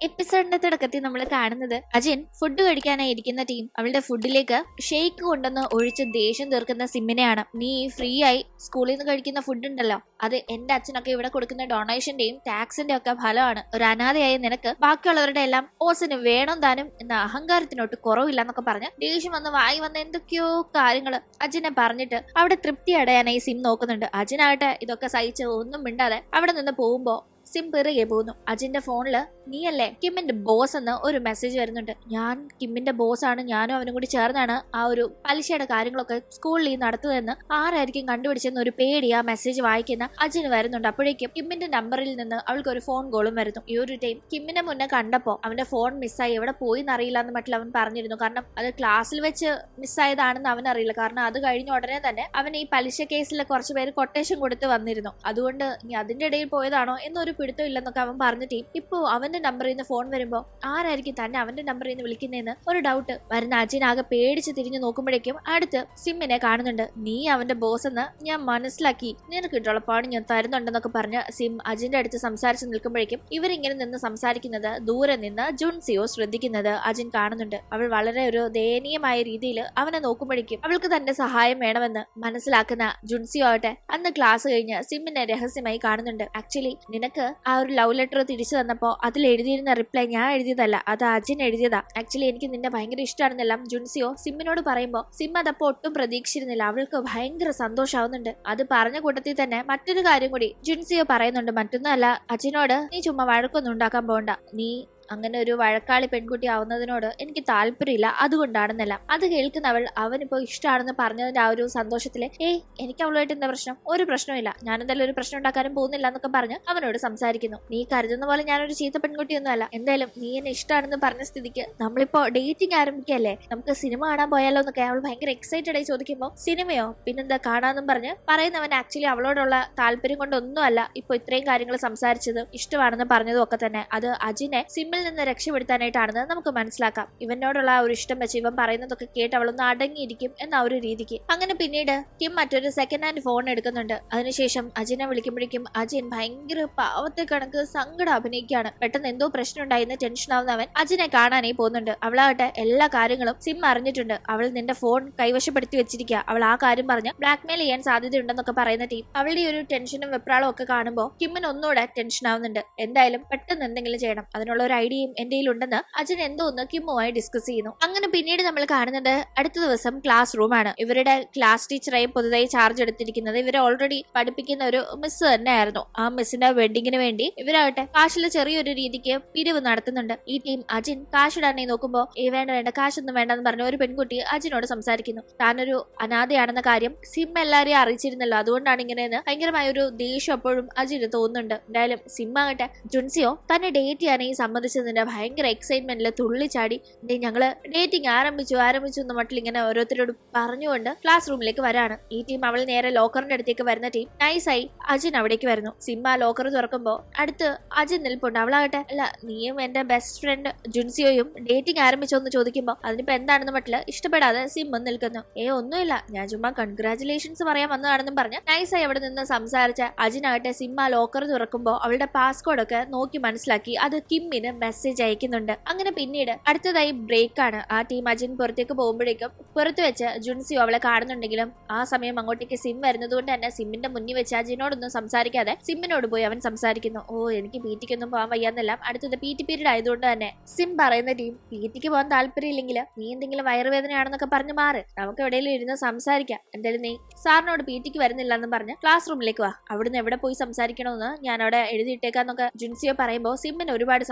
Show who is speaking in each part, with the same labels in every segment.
Speaker 1: എപ്പിസോഡിന്റെ തുടക്കത്തിൽ നമ്മൾ കാണുന്നത് അജിൻ ഫുഡ് കഴിക്കാനായി ഇരിക്കുന്ന ടീം അവളുടെ ഫുഡിലേക്ക് ഷെയ്ക്ക് കൊണ്ടുവന്ന് ഒഴിച്ച് ദേഷ്യം തീർക്കുന്ന സിമ്മിനെയാണ്. നീ ഫ്രീ ആയി സ്കൂളിൽ നിന്ന് കഴിക്കുന്ന ഫുഡ് ഉണ്ടല്ലോ. അത് എന്റെ അച്ഛനൊക്കെ ഇവിടെ കൊടുക്കുന്ന ഡൊണേഷന്റെയും ടാക്സിന്റെ ഒക്കെ ഫലമാണ്. ഒരു അനാഥയായ നിനക്ക് ബാക്കിയുള്ളവരുടെ എല്ലാം ഓസിന് വേണം താനും എന്ന അഹങ്കാരത്തിനോട്ട് കുറവില്ല എന്നൊക്കെ പറഞ്ഞ് ദേഷ്യം വന്ന് വായി വന്ന എന്തൊക്കെയോ കാര്യങ്ങൾ അജിനെ പറഞ്ഞിട്ട് അവിടെ തൃപ്തി അടയാനായി സിം നോക്കുന്നുണ്ട്. അജിനാകട്ടെ ഇതൊക്കെ സഹിച്ച് ഒന്നും മിണ്ടാതെ അവിടെ നിന്ന് പോകുമ്പോ സിം പിറകെ പോകുന്നു. അജിന്റെ ഫോണിൽ നീ അല്ലേ കിമ്മിന്റെ ബോസ് എന്ന് ഒരു മെസ്സേജ് വരുന്നുണ്ട്. ഞാൻ കിമ്മിന്റെ ബോസ് ആണ്. ഞാനും അവനും കൂടി ചേർന്നാണ് ആ ഒരു പലിശയുടെ കാര്യങ്ങളൊക്കെ സ്കൂളിൽ നടത്തുന്നതെന്ന് ആരായിരിക്കും കണ്ടുപിടിച്ചെന്ന് ഒരു പേടി ആ മെസ്സേജ് വായിക്കുന്ന അജിന് വരുന്നുണ്ട്. അപ്പോഴേക്കും കിമ്മിന്റെ നമ്പറിൽ നിന്ന് അവൾക്ക് ഒരു ഫോൺ കോളും വരുന്നു. ഈ ഒരു ടൈം കിമ്മിനെ മുന്നേ കണ്ടപ്പോ അവന്റെ ഫോൺ മിസ്സായി എവിടെ പോയി എന്നറിയില്ല എന്ന് മറ്റുള്ള അവൻ പറഞ്ഞിരുന്നു. കാരണം അത് ക്ലാസ്സിൽ വെച്ച് മിസ്സായതാണെന്ന് അവൻ അറിയില്ല. കാരണം അത് കഴിഞ്ഞ ഉടനെ തന്നെ അവൻ ഈ പലിശ കേസിൽ കുറച്ച് പേര് കൊട്ടേഷൻ കൊടുത്ത് വന്നിരുന്നു. അതുകൊണ്ട് ഇനി അതിന്റെ ഇടയിൽ പോയതാണോ എന്നൊരു പിടുത്തം ഇല്ലെന്നൊക്കെ അവൻ പറഞ്ഞിട്ട് ഇപ്പോ അവന്റെ നമ്പറിൽ നിന്ന് ഫോൺ വരുമ്പോ ആരായിരിക്കും തന്നെ അവന്റെ നമ്പറിൽ നിന്ന് വിളിക്കുന്നതെന്ന് ഒരു ഡൗട്ട് വരുന്ന അജിനാകെ പേടിച്ച് തിരിഞ്ഞു നോക്കുമ്പോഴേക്കും അടുത്ത് സിമ്മിനെ കാണുന്നുണ്ട്. നീ അവന്റെ ബോസ് എന്ന് ഞാൻ മനസ്സിലാക്കി. നിനക്ക് ഇട്ടുള്ളപ്പാണ് ഞാൻ തരുന്നുണ്ടെന്നൊക്കെ പറഞ്ഞ് സിം അജിന്റെ അടുത്ത് സംസാരിച്ച് നിൽക്കുമ്പോഴേക്കും ഇവരിങ്ങനെ നിന്ന് സംസാരിക്കുന്നത് ദൂരെ നിന്ന് ജുൻസിയോ ശ്രദ്ധിക്കുന്നത് അജിൻ കാണുന്നുണ്ട്. അവൾ വളരെ ഒരു ദയനീയമായ രീതിയിൽ അവനെ നോക്കുമ്പോഴേക്കും അവൾക്ക് തന്റെ സഹായം വേണമെന്ന് മനസ്സിലാക്കുന്ന ജുൻസിയോ ആവട്ടെ അന്ന് ക്ലാസ് കഴിഞ്ഞ് സിമ്മിനെ രഹസ്യമായി കാണുന്നുണ്ട്. ആക്ച്വലി നിനക്ക് ആ ഒരു ലവ് ലെറ്റർ തിരിച്ചു തന്നപ്പോ അതിൽ എഴുതിയിരുന്ന റിപ്ലൈ ഞാൻ എഴുതിയതല്ല അത് അജിൻ എഴുതിയതാ. ആക്ച്വലി എനിക്ക് നിന്നെ ഭയങ്കര ഇഷ്ടമാണെന്നെല്ലാം ജുൻസിയോ സിമ്മിനോട് പറയുമ്പോ സിം അതപ്പോ ഒട്ടും പ്രതീക്ഷിച്ചിരുന്നില്ല. അവൾക്ക് ഭയങ്കര സന്തോഷാവുന്നുണ്ട്. അത് പറഞ്ഞ കൂട്ടത്തിൽ തന്നെ മറ്റൊരു കാര്യം കൂടി ജുൻസിയോ പറയുന്നുണ്ട്. മറ്റൊന്നല്ല അജിനോട് നീ ചുമ്മാ വഴക്കൊന്നും ഉണ്ടാക്കാൻ പോണ്ട. നീ അങ്ങനെ ഒരു വഴക്കാളി പെൺകുട്ടി ആവുന്നതിനോട് എനിക്ക് താല്പര്യമില്ല. അതുകൊണ്ടാണെന്നല്ല. അത് കേൾക്കുന്നവൾ അവനിപ്പോ ഇഷ്ടമാണെന്ന് പറഞ്ഞതിന്റെ ആ ഒരു സന്തോഷത്തിലെ ഏയ് എനിക്ക് അവളുമായിട്ട് എന്താ പ്രശ്നം? ഒരു പ്രശ്നമില്ല ഞാൻ എന്തായാലും ഒരു പ്രശ്നം ഉണ്ടാക്കാനും പോകുന്നില്ല എന്നൊക്കെ പറഞ്ഞ് അവനോട് സംസാരിക്കുന്നു. നീ കരുതുന്ന പോലെ ഞാനൊരു ചീത്ത പെൺകുട്ടിയൊന്നും അല്ല. എന്തായാലും നീ എന്നെ ഇഷ്ടമാണെന്ന് പറഞ്ഞ സ്ഥിതിക്ക് നമ്മളിപ്പോ ഡേറ്റിംഗ് ആരംഭിക്കല്ലേ? നമുക്ക് സിനിമ കാണാൻ പോയാലോ എന്നൊക്കെ അവൾ ഭയങ്കര എക്സൈറ്റഡ് ആയി ചോദിക്കുമ്പോൾ സിനിമയോ? പിന്നെന്താ കാണാന്നും പറഞ്ഞ് പറയുന്നവൻ ആക്ച്വലി അവളോടുള്ള താല്പര്യം കൊണ്ടൊന്നുമല്ല ഇപ്പൊ ഇത്രയും കാര്യങ്ങൾ സംസാരിച്ചതും ഇഷ്ടമാണെന്ന് പറഞ്ഞതും ഒക്കെ തന്നെ. അത് അജിനെ സിമ്മിൽ നിന്ന് രക്ഷപ്പെടുത്താനായിട്ടാണെന്ന് നമുക്ക് മനസ്സിലാക്കാം. ഇവനോടുള്ള ഒരു ഇഷ്ടം വെച്ച് ഇവൻ പറയുന്നതൊക്കെ കേട്ട് അവളൊന്ന് അടങ്ങിയിരിക്കും എന്ന ഒരു രീതിക്ക്. അങ്ങനെ പിന്നീട് കിം മറ്റൊരു സെക്കൻഡ് ഹാൻഡ് ഫോൺ എടുക്കുന്നുണ്ട്. അതിനുശേഷം അജിനെ വിളിക്കുമ്പോഴേക്കും അജിൻ ഭയങ്കര പാവത്തെ കണക്ക് സങ്കടം അഭിനയിക്കുകയാണ്. പെട്ടെന്ന് എന്തോ പ്രശ്നം ഉണ്ടായിരുന്ന ടെൻഷൻ ആവുന്ന അവൻ അജിനെ കാണാനേ പോകുന്നുണ്ട്. അവളാകട്ടെ എല്ലാ കാര്യങ്ങളും സിം അറിഞ്ഞിട്ടുണ്ട്. അവൾ നിന്റെ ഫോൺ കൈവശപ്പെടുത്തി വെച്ചിരിക്കുക. അവൾ ആ കാര്യം പറഞ്ഞ് ബ്ലാക്ക്മെയിൽ ചെയ്യാൻ സാധ്യതയുണ്ടെന്നൊക്കെ പറയുന്ന ടീം അവളുടെ ഒരു ടെൻഷനും വെപ്രാളും ഒക്കെ കാണുമ്പോൾ കിമ്മിന് ഒന്നുകൂടെ ടെൻഷൻ ആവുന്നുണ്ട്. എന്തായാലും പെട്ടെന്ന് എന്തെങ്കിലും ചെയ്യണം. അതിനുള്ള ഒരു ഐഡിയയും എന്റെ ഉണ്ടെന്ന് അജിൻ എന്തോ ഒന്ന് കിമ്മുമായി ഡിസ്കസ് ചെയ്യുന്നു. അങ്ങനെ പിന്നീട് നമ്മൾ കാണുന്നത് അടുത്ത ദിവസം ക്ലാസ് റൂമാണ് ഇവരുടെ ക്ലാസ് ടീച്ചറായി പുതുതായി ചാർജ് എടുത്തിരിക്കുന്നത് ഇവരെ ഓൾറെഡി പഠിപ്പിക്കുന്ന ഒരു മിസ് തന്നെയായിരുന്നു. ആ മിസ്സിന്റെ വെഡിങ്ങിന് വേണ്ടി ഇവരാകട്ടെ കാശിൽ ചെറിയൊരു രീതിക്ക് പിരിവ് നടത്തുന്നുണ്ട്. ഈ ടീം അജിൻ കാശ് നോക്കുമ്പോൾ നോക്കുമ്പോ ഏ വേണ്ട വേണ്ട കാശൊന്നും വേണ്ടെന്ന് പറഞ്ഞ ഒരു പെൺകുട്ടി അജിനോട് സംസാരിക്കുന്നു. താനൊരു അനാഥയാണെന്ന കാര്യം സിം എല്ലാരെയും അറിയിച്ചിരുന്നല്ലോ. അതുകൊണ്ടാണ് ഇങ്ങനെയെന്ന് ഭയങ്കരമായ ഒരു ദേഷ്യം അപ്പോഴും അജിന് തോന്നുന്നുണ്ട്. എന്തായാലും സിം ആകട്ടെ. ജുൻസിയോ തന്നെ ഡേറ്റ് ചെയ്യാനായി സമ്മതിച്ചതിന്റെ ഭയങ്കര എക്സൈറ്റ്മെന്റിൽ തുള്ളിച്ചാടി "ദേ ഞങ്ങൾ ഡേറ്റിംഗ് ആരംഭിച്ചു ആരംഭിച്ചു എന്ന മട്ടിൽ ഇങ്ങനെ ഓരോരുത്തരോട് പറഞ്ഞുകൊണ്ട് ക്ലാസ് റൂമിലേക്ക് വരാണ്. ഈ ടീം അവൾ നേരെ ലോക്കറിന്റെ അടുത്തേക്ക് വരുന്ന ടീം നൈസായി അജിൻ അവിടേക്ക് വരുന്നു. സിമ്മ ലോക്കർ തുറക്കുമ്പോ അടുത്ത് അജിൻ നിൽപ്പുണ്ട്. അവളാകട്ടെ അല്ല നീയും എന്റെ ബെസ്റ്റ് ഫ്രണ്ട് ജുൻസിയോയും ഡേറ്റിംഗ് ആരംഭിച്ചോ എന്ന് ചോദിക്കുമ്പോ അതിനിപ്പോ എന്താണെന്ന് മട്ടിൽ ഇഷ്ടപ്പെടാതെ സിമ്മ നിൽക്കുന്നു. ഏ ഒന്നുമില്ല. ഞാൻ ചുമ്മാ കൺഗ്രാചുലേഷൻസ് പറയാൻ വന്നതാണെന്നും പറഞ്ഞ് നൈസായി അവിടെ നിന്ന് സംസാരിച്ച അജിനാകട്ടെ സിമ്മ ലോക്കർ തുറക്കുമ്പോ അവളുടെ പാസ്കോഡ് ഒക്കെ നോക്കി മനസ്സിലാക്കി. അത് കിമ്മിന് മെസ്സേജ് അയക്കുന്നുണ്ട്. അങ്ങനെ പിന്നീട് അടുത്തതായി ബ്രേക്ക് ആണ്. ആ ടീം അജിൻ പുറത്തേക്ക് പോകുമ്പോഴേക്കും പുറത്തു വെച്ച് ജുൻസിയോ അവളെ കാണുന്നുണ്ടെങ്കിലും ആ സമയം അങ്ങോട്ടേക്ക് സിം വരുന്നത് കൊണ്ട് തന്നെ സിമ്മിന്റെ മുന്നിൽ വെച്ച് അജിനോടൊന്നും സംസാരിക്കാതെ സിമ്മിനോട് പോയി അവൻ സംസാരിക്കുന്നു. ഓ എനിക്ക് പി ടിക്കൊന്നും പോകാൻ വയ്യാന്നെല്ലാം. അടുത്തത് പി ടി പീരീഡ് ആയതുകൊണ്ട് തന്നെ സിം പറയുന്ന ടീം പി ടിക്ക് പോകാൻ താല്പര്യമില്ലെങ്കിൽ നീ എന്തെങ്കിലും വയറുവേദനയാണെന്നൊക്കെ പറഞ്ഞ് മാറ്. നമുക്ക് എവിടെയെങ്കിലും ഇരുന്ന് സംസാരിക്കാം. എന്തായാലും നീ സാറിനോട് പി ടിക്ക് വരുന്നില്ല എന്ന് പറഞ്ഞ് ക്ലാസ് റൂമിലേക്ക് വാ. അവിടുന്ന് എവിടെ പോയി സംസാരിക്കണമെന്ന് ഞാൻ അവിടെ എഴുതിയിട്ടേക്കാന്നൊക്കെ ജുൻസിയോ പറയുമ്പോൾ സിമ്മിന് ഒരുപാട്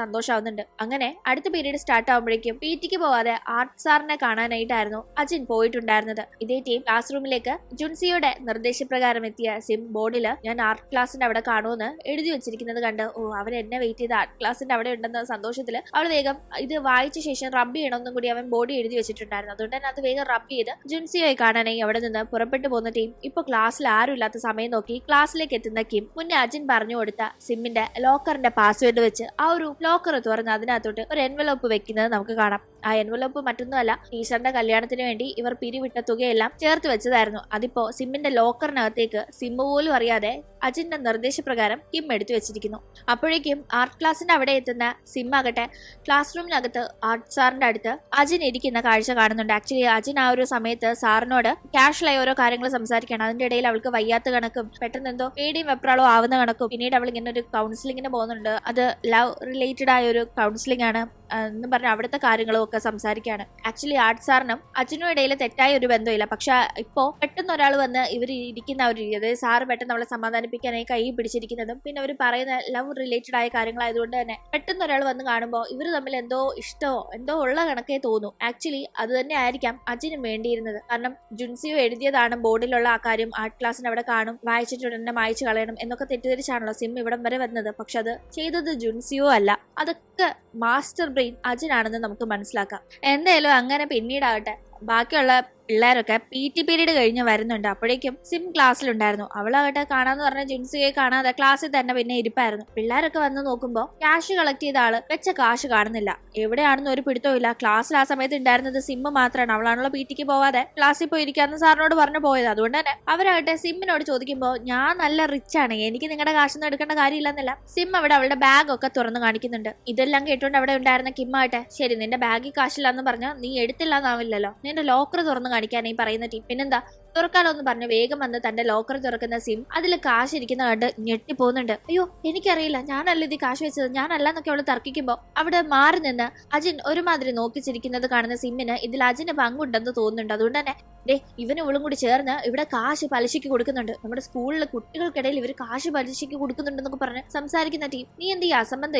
Speaker 1: സന്തോഷമാവുന്നുണ്ട് അങ്ങനെ അടുത്ത പീരീഡ് സ്റ്റാർട്ട് ആവുമ്പോഴേക്കും പി ടിക്ക് പോവാതെ ആർട്ട് സാറിനെ കാണാനായിട്ടായിരുന്നു അജിൻ പോയിട്ടുണ്ടായിരുന്നത്. ഇതേ ടീം ക്ലാസ് റൂമിലേക്ക് ജുൻസിയുടെ നിർദ്ദേശപ്രകാരം എത്തിയ സിം ബോർഡിൽ ഞാൻ ആർട്ട് ക്ലാസിന്റെ അവിടെ കാണുമെന്ന് എഴുതി വെച്ചിരിക്കുന്നത് കണ്ട് ഓ അവൻ എന്നെ വെയിറ്റ് ചെയ്ത് ആർട്ട് ക്ലാസിന്റെ അവിടെ ഉണ്ടെന്ന സന്തോഷത്തിൽ അവൾ വേഗം ഇത് വായിച്ച ശേഷം റബ്ബ് ചെയ്യണമെന്നും കൂടി അവൻ ബോഡി എഴുതി വെച്ചിട്ടുണ്ടായിരുന്നു. അതുകൊണ്ട് തന്നെ അത് വേഗം റബ്ബ് ചെയ്ത് ജുൻസിയോയെ കാണാനായി അവിടെ നിന്ന് പുറപ്പെട്ടു പോകുന്ന ടീം ഇപ്പൊ ക്ലാസ്സിൽ ആരും ഇല്ലാത്ത സമയം നോക്കി ക്ലാസ്സിലേക്ക് എത്തുന്ന കിം മുന്നേ അജിൻ പറഞ്ഞു കൊടുത്ത സിമ്മിന്റെ ലോക്കറിന്റെ പാസ്വേഡ് വെച്ച് ആ ഒരു ലോക്കർ അതിനകത്തോട്ട് ഒരു എൻവലപ്പ് വെക്കുന്നത് നമുക്ക് കാണാം. ആ എൻവലപ്പ് മറ്റൊന്നുമല്ല ടീച്ചറിന്റെ കല്യാണത്തിന് വേണ്ടി ഇവർ പിരിവിട്ട തുകയെല്ലാം ചേർത്ത് വെച്ചതായിരുന്നു. അതിപ്പോ സിമ്മിന്റെ ലോക്കറിനകത്തേക്ക് സിമ്മ് പോലും അറിയാതെ അജിന്റെ നിർദ്ദേശപ്രകാരം കിം എടുത്തു വെച്ചിരിക്കുന്നു. അപ്പോഴേക്കും ആർട്ട് ക്ലാസ്സിന്റെ അവിടെ എത്തുന്ന സിമ്മാകട്ടെ ക്ലാസ് റൂമിനകത്ത് ആർട്ട് സാറിന്റെ അടുത്ത് അജിൻ ഇരിക്കുന്ന കാഴ്ച കാണുന്നുണ്ട്. ആക്ച്വലി അജിൻ ആ ഒരു സമയത്ത് സാറിനോട് ക്യാഷ്വലായി ഓരോ കാര്യങ്ങൾ സംസാരിക്കണം അതിന്റെ ഇടയിൽ അവൾക്ക് വയ്യാത്ത കണക്കും പെട്ടെന്ന് എന്തോ പേടിയും വെപ്രാളോ ആവുന്ന കണക്കും പിന്നീട് അവൾ ഇങ്ങനെ ഒരു കൗൺസിലിങ്ങിന് പോകുന്നുണ്ട്. അത് ലവ് റിലേറ്റഡ് ആയ ഒരു കൗൺസിലിംഗ് ആണ്. എന്ന് പറഞ്ഞ അവിടുത്തെ കാര്യങ്ങളും ഒക്കെ സംസാരിക്കുകയാണ്. ആക്ച്വലി ആർട്ട് സാറിനും അച്ഛനും ഇടയിൽ തെറ്റായ ഒരു ബന്ധമില്ല. പക്ഷെ ഇപ്പോൾ പെട്ടെന്ന് ഒരാൾ വന്ന് ഇവർ ഇരിക്കുന്ന ഒരു രീതി അതായത് സാറ് പെട്ടെന്ന് നമ്മളെ സമാധാനിപ്പിക്കാനായി കൈ പിടിച്ചിരിക്കുന്നതും പിന്നെ അവർ പറയുന്ന ലവ് റിലേറ്റഡ് ആയ കാര്യങ്ങളായതുകൊണ്ട് തന്നെ പെട്ടെന്ന് ഒരാൾ വന്ന് കാണുമ്പോൾ ഇവർ തമ്മിൽ എന്തോ ഇഷ്ടമോ എന്തോ ഉള്ള കണക്കേ തോന്നും. ആക്ച്വലി അത് തന്നെ ആയിരിക്കാം അജിനും വേണ്ടിയിരുന്നത്. കാരണം ജുൻസിയോ എഴുതിയതാണ് ബോർഡിലുള്ള ആ കാര്യം ആർട്ട് ക്ലാസ്സിന് അവിടെ കാണും വായിച്ചിട്ട് ഉടനെ മായച്ചു കളയണം എന്നൊക്കെ തെറ്റിദ്ധരിച്ചാണല്ലോ സിം ഇവിടം വരെ വന്നത്. പക്ഷെ അത് ചെയ്തത് ജുൻസിയോ അല്ല. അതൊക്കെ മാസ്റ്റർ അജിനാണെന്ന് നമുക്ക് മനസ്സിലാക്കാം. എന്തായാലും അങ്ങനെ പിന്നീടാവട്ടെ ബാക്കിയുള്ള പിള്ളേരൊക്കെ പി ടി പീരീഡ് കഴിഞ്ഞ് വരുന്നുണ്ട്. അപ്പോഴേക്കും സിം ക്ലാസ്സിലുണ്ടായിരുന്നു അവളാകട്ടെ കാണാന്ന് പറഞ്ഞ ജിൻസിയെ കാണാതെ ക്ലാസ്സിൽ തന്നെ പിന്നെ ഇരിപ്പായിരുന്നു. പിള്ളേരൊക്കെ വന്ന് നോക്കുമ്പോൾ ക്യാഷ് കളക്ട് ചെയ്ത ആൾ വെച്ച കാശ് കാണുന്നില്ല. എവിടെയാണെന്ന് ഒരു പിടുത്തവും ഇല്ല. ക്ലാസ്സിൽ ആ സമയത്ത് ഉണ്ടായിരുന്നത് സിം മാത്രമാണ് അവളാണല്ലോ പി ടിക്ക് പോവാതെ ക്ലാസ്സിൽ പോയി ഇരിക്കാന്ന് സാറിനോട് പറഞ്ഞു പോയത്. അതുകൊണ്ട് തന്നെ അവരാകട്ടെ സിമ്മിനോട് ചോദിക്കുമ്പോൾ ഞാൻ നല്ല റിച്ച് ആണ്. എനിക്ക് നിങ്ങളുടെ കാശൊന്നും എടുക്കേണ്ട കാര്യമില്ലെന്നല്ല. സിം അവിടെ അവളുടെ ബാഗ് ഒക്കെ തുറന്നു കാണിക്കുന്നുണ്ട്. ഇതെല്ലാം കേട്ടോണ്ട് അവിടെ ഉണ്ടായിരുന്ന കിമ്മാട്ടെ ശരി നിന്റെ ബാഗിൽ കാശില്ലാന്ന് പറഞ്ഞാൽ നീ എടുത്തില്ലാന്നാവില്ലല്ലോ. നിന്റെ ലോക്കർ തുറന്നു കാണിക്കാൻ ഈ പറയുന്ന ടീം പിന്നെന്താ തുറക്കാലോ എന്ന് പറഞ്ഞ്. വേഗം വന്ന് തന്റെ ലോക്കർ തുറക്കുന്ന സിം അതിൽ കാശ് ഇരിക്കുന്ന കണ്ട് ഞെട്ടിപ്പോകുന്നുണ്ട് അയ്യോ എനിക്കറിയില്ല. ഞാനല്ല ഇത് കാശ് വെച്ചത്? ഞാനല്ല എന്നൊക്കെ അവൾ തർക്കിക്കുമ്പോ അവിടെ മാറി നിന്ന് അജിൻ ഒരുമാതിരി നോക്കിച്ചിരിക്കുന്നത് കാണുന്ന സിമ്മിന് ഇതിൽ അജിന് പങ്കുണ്ടെന്ന് തോന്നുന്നുണ്ട്. അതുകൊണ്ട് തന്നെ ഡേ ഇവന് ഇവളും കൂടി ചേർന്ന് ഇവിടെ കാശ് പലിശയ്ക്ക് കൊടുക്കുന്നുണ്ട്. നമ്മുടെ സ്കൂളിലെ കുട്ടികൾക്കിടയിൽ ഇവർ കാശ് പലിശയ്ക്ക് കൊടുക്കുന്നുണ്ടെന്നൊക്കെ പറഞ്ഞ് സംസാരിക്കുന്ന ടീം നീ എന്ത്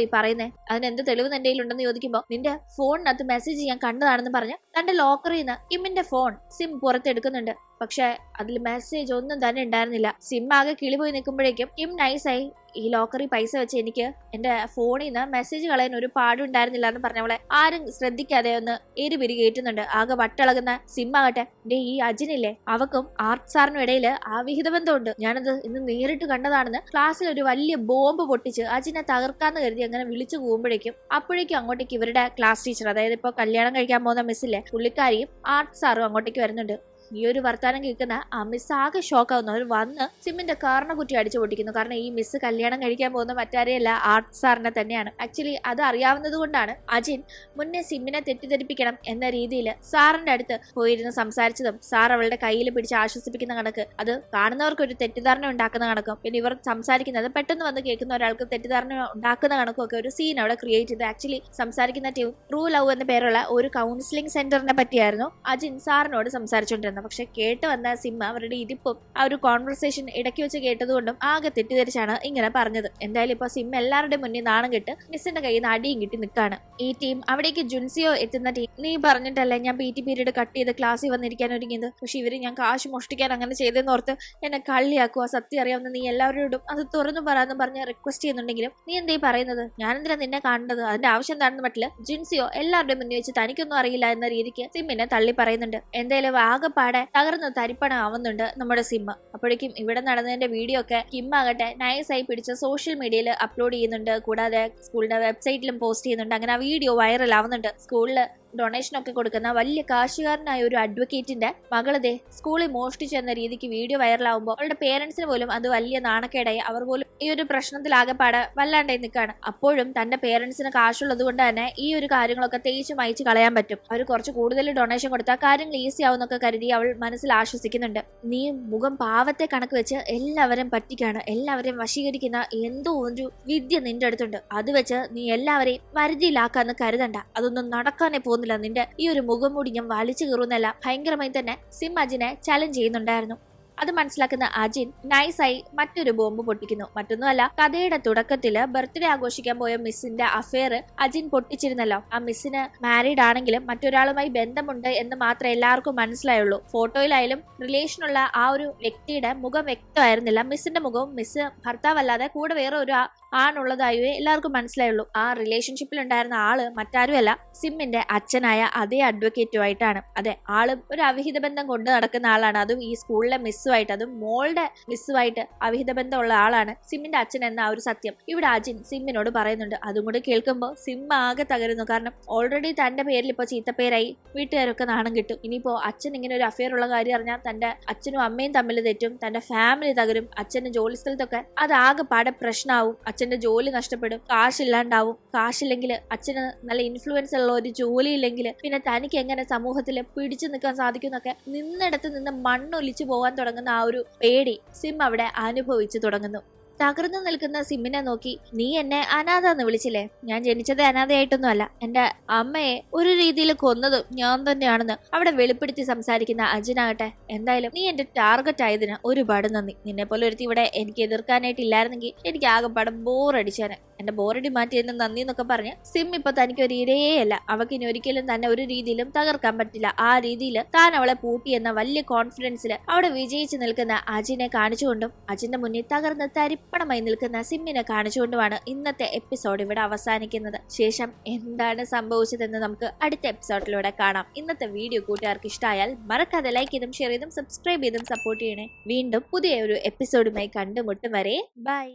Speaker 1: ഈ പറയുന്നേ? അതിന് എന്ത് തെളിവ് നിന്റെ ഉണ്ടെന്ന് ചോദിക്കുമ്പോൾ നിന്റെ ഫോണിനകത്ത് മെസ്സേജ് ഞാൻ കണ്ടതാണെന്ന് പറഞ്ഞ് തന്റെ ലോക്കറിൽ നിന്ന് കിമ്മിന്റെ ഫോൺ സിം പുറത്തെടുക്കുന്നുണ്ട്. പക്ഷെ അതിൽ മെസ്സേജ് ഒന്നും തന്നെ ഉണ്ടായിരുന്നില്ല. സിം ആകെ കിളി പോയി നിൽക്കുമ്പോഴേക്കും കിം നൈസായി ഈ ലോക്കറിൽ പൈസ വെച്ച് എനിക്ക് എന്റെ ഫോണിൽ നിന്ന് മെസ്സേജ് കളയാൻ ഒരു പാടുണ്ടായിരുന്നില്ല എന്ന് പറഞ്ഞവളെ ആരും ശ്രദ്ധിക്കാതെ ഒന്ന് എരിപിരി കയറ്റുന്നുണ്ട്. ആകെ വട്ടളകുന്ന സിം ആകട്ടെ. എന്റെ ഈ അജിനില്ലേ? അവക്കും ആർട്ട് സാറിനും ഇടയിൽ ആ വിഹിത ബന്ധമുണ്ട് ഞാനത് ഇന്ന് നേരിട്ട് കണ്ടതാണെന്ന് ക്ലാസ്സിൽ ഒരു വലിയ ബോംബ് പൊട്ടിച്ച് അജിനെ തകർക്കാന്ന് കരുതി അങ്ങനെ വിളിച്ചു പോകുമ്പോഴേക്കും അപ്പോഴേക്കും അങ്ങോട്ടേക്ക് ഇവരുടെ ക്ലാസ് ടീച്ചർ അതായത് ഇപ്പോൾ കല്യാണം കഴിക്കാൻ പോകുന്ന മിസ്സില്ലേ പുള്ളിക്കാരിയും ആർട്ട് സാറും അങ്ങോട്ടേക്ക് വരുന്നുണ്ട്. ഈ ഒരു വർത്താനം കേൾക്കുന്ന ആ മിസ് ആകെ ഷോക്കാവുന്നു അവർ വന്ന് സിമ്മിന്റെ കാറിനെ കുറ്റി അടിച്ചു പൊട്ടിക്കുന്നു. കാരണം ഈ മിസ് കല്യാണം കഴിക്കാൻ പോകുന്ന മറ്റാരെയല്ല ആർട്ട് സാറിനെ തന്നെയാണ്. ആക്ച്വലി അത് അറിയാവുന്നത് കൊണ്ടാണ് അജിൻ മുന്നേ സിമ്മിനെ തെറ്റിദ്ധരിപ്പിക്കണം എന്ന രീതിയിൽ സാറിന്റെ അടുത്ത് പോയിരുന്ന് സംസാരിച്ചതും. സാർ അവളുടെ കയ്യിൽ പിടിച്ച് ആശ്വസിപ്പിക്കുന്ന കണക്ക്. അത് കാണുന്നവർക്കൊരു തെറ്റിദ്ധാരണ ഉണ്ടാക്കുന്ന കണക്കും. പിന്നെ ഇവർ സംസാരിക്കുന്നത് പെട്ടെന്ന് വന്ന് കേൾക്കുന്ന ഒരാൾക്ക് തെറ്റിദ്ധാരണ ഉണ്ടാക്കുന്ന കണക്കും ഒക്കെ ഒരു സീൻ അവിടെ ക്രിയേറ്റ് ചെയ്ത് ആക്ച്വലി സംസാരിക്കുന്ന ടീം ട്രൂ ലവ് എന്ന പേരുള്ള ഒരു കൗൺസിലിംഗ് സെന്ററിനെ പറ്റിയായിരുന്നു അജിൻ സാറിനോട് സംസാരിച്ചുകൊണ്ടിരുന്നത് പക്ഷെ കേട്ട് വന്ന സിമ്മ അവരുടെ ഇരിപ്പും ആ ഒരു കോൺവെർസേഷൻ ഇടയ്ക്ക് വെച്ച് കേട്ടതുകൊണ്ടും ആകെ തെറ്റിദ്ധരിച്ചാണ് ഇങ്ങനെ പറഞ്ഞത്. എന്തായാലും ഇപ്പൊ സിം എല്ലാവരുടെ മുന്നിൽ നാണം കെട്ട് മിസ്സിന്റെ കയ്യിൽ നിന്ന് അടിയും കിട്ടി നിൽക്കാണ്. ഈ ടീം അവിടേക്ക് ജുൻസിയോ എത്തുന്ന ടീം നീ പറഞ്ഞിട്ടല്ലേ ഞാൻ പി ടി പീരീഡ് കട്ട് ചെയ്ത് ക്ലാസ്സിൽ വന്നിരിക്കാൻ ഒരുങ്ങിയത്? പക്ഷെ ഇവർ ഞാൻ കാശ് മോഷ്ടിക്കാൻ അങ്ങനെ ചെയ്തെന്ന് ഓർത്ത് എന്നെ കള്ളിയാക്കുക സത്യം അറിയാവുന്ന നീ എല്ലാവരോടും അത് തുറന്നു പറയാന്ന് പറഞ്ഞ് റിക്വസ്റ്റ് ചെയ്യുന്നുണ്ടെങ്കിലും നീ എന്തേ പറയുന്നത്? ഞാനെന്തിനാ നിന്നെ കാണേണ്ടത് അതിന്റെ ആവശ്യം എന്താണെന്ന് പറ്റില്ല. ജുൻസിയോ എല്ലാവരുടെയും മുന്നിൽ വെച്ച് തനിക്കൊന്നും അറിയില്ല എന്ന രീതിക്ക് സിമ്മിനെ തള്ളി പറയുന്നുണ്ട്. എന്തായാലും ആകെപ്പാടെ തകർന്ന് തരിപ്പണം ആവുന്നുണ്ട് നമ്മുടെ സിമ്മ്. അപ്പോഴേക്കും ഇവിടെ നടന്നതിന്റെ വീഡിയോ ഒക്കെ കിമ്മാകട്ടെ നൈസായി പിടിച്ച് സോഷ്യൽ മീഡിയയിൽ അപ്ലോഡ് ചെയ്യുന്നുണ്ട്. കൂടാതെ സ്കൂളിന്റെ വെബ്സൈറ്റിലും പോസ്റ്റ് ചെയ്യുന്നുണ്ട്. അങ്ങനെ ആ വീഡിയോ വൈറൽ ആവുന്നുണ്ട്. സ്കൂളിൽ ഡൊണേഷൻ ഒക്കെ കൊടുക്കുന്ന വലിയ കാശുകാരനായ ഒരു അഡ്വക്കേറ്റിന്റെ മകളതെ സ്കൂളിൽ മോഷ്ടിച്ചെന്ന രീതിക്ക് വീഡിയോ വൈറലാവുമ്പോൾ അവളുടെ പേരൻസിന് പോലും അത് വലിയ നാണക്കേടായി. അവർ പോലും ഈ ഒരു പ്രശ്നത്തിൽ പ്രശ്നത്തിലാകെപ്പാടെ വല്ലാണ്ടായി നിൽക്കുകയാണ് അപ്പോഴും തന്റെ പേരൻസിന് കാശുള്ളത് കൊണ്ട് തന്നെ ഈ ഒരു കാര്യങ്ങളൊക്കെ തേച്ച് മയച്ച് കളയാൻ പറ്റും. അവർ കുറച്ച് കൂടുതൽ ഡൊണേഷൻ കൊടുത്താൽ കാര്യങ്ങൾ ഈസി ആവുന്നൊക്കെ കരുതി അവൾ മനസ്സിൽ ആശ്വസിക്കുന്നുണ്ട്. നീ മുഖം പാവത്തെ കണക്ക് വെച്ച് എല്ലാവരെയും പറ്റിക്കാണ്. എല്ലാവരെയും വശീകരിക്കുന്ന എന്തോ ഒരു വിദ്യ നിന്റെ അടുത്തുണ്ട്. അത് വെച്ച് നീ എല്ലാവരെയും വരുതിയിലാക്കാന്ന് കരുതണ്ട. അതൊന്നും നടക്കാനേ പോകുന്നില്ല നിന്റെ ഈ ഒരു മുഖംമൂടി ഞാൻ വലിച്ചു കീറുന്നല്ല ഭയങ്കരമായി തന്നെ സിം അജിനെ ചലഞ്ച് ചെയ്യുന്നുണ്ടായിരുന്നു. അത് മനസ്സിലാക്കുന്ന അജിൻ നൈസായി മറ്റൊരു ബോംബ് പൊട്ടിക്കുന്നു. മറ്റൊന്നുമല്ല കഥയുടെ തുടക്കത്തിൽ ബർത്ത്ഡേ ആഘോഷിക്കാൻ പോയ മിസ്സിന്റെ അഫെയർ അജിൻ പൊട്ടിച്ചിരുന്നല്ലോ. ആ മിസ്സിന് മാരീഡ് ആണെങ്കിലും മറ്റൊരാളുമായി ബന്ധമുണ്ട് എന്ന് മാത്രമേ എല്ലാവർക്കും മനസ്സിലായുള്ളൂ. ഫോട്ടോയിലായാലും റിലേഷനുള്ള ആ ഒരു വ്യക്തിയുടെ മുഖം വ്യക്തമായിരുന്നില്ല. മിസ്സിന്റെ മുഖവും മിസ് ഭർത്താവല്ലാതെ കൂടെ വേറെ ഒരു ആണുള്ളതായേ എല്ലാവർക്കും മനസ്സിലായുള്ളൂ. ആ റിലേഷൻഷിപ്പിൽ ഉണ്ടായിരുന്ന ആൾ മറ്റാരുമല്ല സിമ്മിന്റെ അച്ഛനായ അതേ അഡ്വക്കേറ്റുമായിട്ടാണ് അതെ ആൾ ഒരു അവിഹിത ബന്ധം കൊണ്ട് നടക്കുന്ന ആളാണ്. അതും ഈ സ്കൂളിലെ മിസ് മിസ്സുമായിട്ട് അതും മോളുടെ മിസ്സുമായിട്ട് അവിഹിത ബന്ധമുള്ള ആളാണ് സിമ്മിന്റെ അച്ഛൻ എന്ന ആ ഒരു സത്യം. ഇവിടെ അജിൻ സിമ്മിനോട് പറയുന്നുണ്ട്. അതും കൂടി കേൾക്കുമ്പോൾ സിം ആകെ തകരുന്നു. കാരണം ഓൾറെഡി തന്റെ പേരിൽ ഇപ്പൊ ചീത്തപ്പേരായി. വീട്ടുകാരൊക്കെ നാണം കിട്ടും. ഇനിയിപ്പോ അച്ഛൻ ഇങ്ങനെ ഒരു അഫയർ ഉള്ള കാര്യം അറിഞ്ഞാൽ തന്റെ അച്ഛനും അമ്മയും തമ്മിൽ തെറ്റും തന്റെ ഫാമിലി തകരും അച്ഛന്റെ ജോലി സ്ഥലത്തൊക്കെ അത് ആകെ പാടെ പ്രശ്നമാവും അച്ഛന്റെ ജോലി നഷ്ടപ്പെടും കാശില്ലാണ്ടാവും. കാശില്ലെങ്കിൽ അച്ഛന് നല്ല ഇൻഫ്ലുവൻസ് ഉള്ള ഒരു ജോലി ഇല്ലെങ്കിൽ പിന്നെ തനിക്ക് എങ്ങനെ സമൂഹത്തിൽ പിടിച്ചു നിൽക്കാൻ സാധിക്കും എന്നൊക്കെ നിന്നിടത്ത് നിന്ന് മണ്ണൊലിച്ചു പോകാൻ തുടങ്ങുന്ന ആ ഒരു പേടി സിം അവിടെ അനുഭവിച്ചു തുടങ്ങുന്നു. തകർന്നു നിൽക്കുന്ന സിമ്മിനെ നോക്കി നീ എന്നെ അനാഥ എന്ന് വിളിച്ചില്ലേ? ഞാൻ ജനിച്ചത് അനാഥയായിട്ടൊന്നും അല്ല എന്റെ അമ്മയെ ഒരു രീതിയിൽ കൊന്നതും ഞാൻ തന്നെയാണെന്ന് അവിടെ വെളിപ്പെടുത്തി സംസാരിക്കുന്ന അജിനാകട്ടെ എന്തായാലും നീ എന്റെ ടാർഗറ്റ് ആയതിന് ഒരുപാട് നന്ദി. നിന്നെ പോലെ ഒരുത്തി ഇവിടെ എനിക്ക് എതിർക്കാനായിട്ടില്ലായിരുന്നെങ്കിൽ എനിക്ക് ആകെപ്പാടെ ബോറടിച്ചാന്. എന്റെ ബോറടി മാറ്റിയതിന് നന്ദി എന്നൊക്കെ പറഞ്ഞ് സിം ഇപ്പൊ തനിക്ക് ഒരു ഇരയേയല്ല. അവക്ക് ഇനി ഒരിക്കലും തന്നെ ഒരു രീതിയിലും തകർക്കാൻ പറ്റില്ല. ആ രീതിയിൽ താൻ അവളെ പൂട്ടി എന്ന വലിയ കോൺഫിഡൻസിൽ അവിടെ വിജയിച്ചു നിൽക്കുന്ന അജിനെ കാണിച്ചുകൊണ്ടും അജിന്റെ മുന്നിൽ തകർന്ന് തരിപ്പണമായി നിൽക്കുന്ന സിമ്മിനെ കാണിച്ചുകൊണ്ടുമാണ് ഇന്നത്തെ എപ്പിസോഡ് ഇവിടെ അവസാനിക്കുന്നത്. ശേഷം എന്താണ് സംഭവിച്ചതെന്ന് നമുക്ക് അടുത്ത എപ്പിസോഡിലൂടെ കാണാം. ഇന്നത്തെ വീഡിയോ കൂട്ടുകാർക്ക് ഇഷ്ടമായാൽ മറക്കാതെ ലൈക്ക് ചെയ്തും ഷെയർ ചെയ്തും സബ്സ്ക്രൈബ് ചെയ്തും സപ്പോർട്ട് ചെയ്യണേ. വീണ്ടും പുതിയ ഒരു എപ്പിസോഡുമായി കണ്ടുമുട്ടും വരെ. ബൈ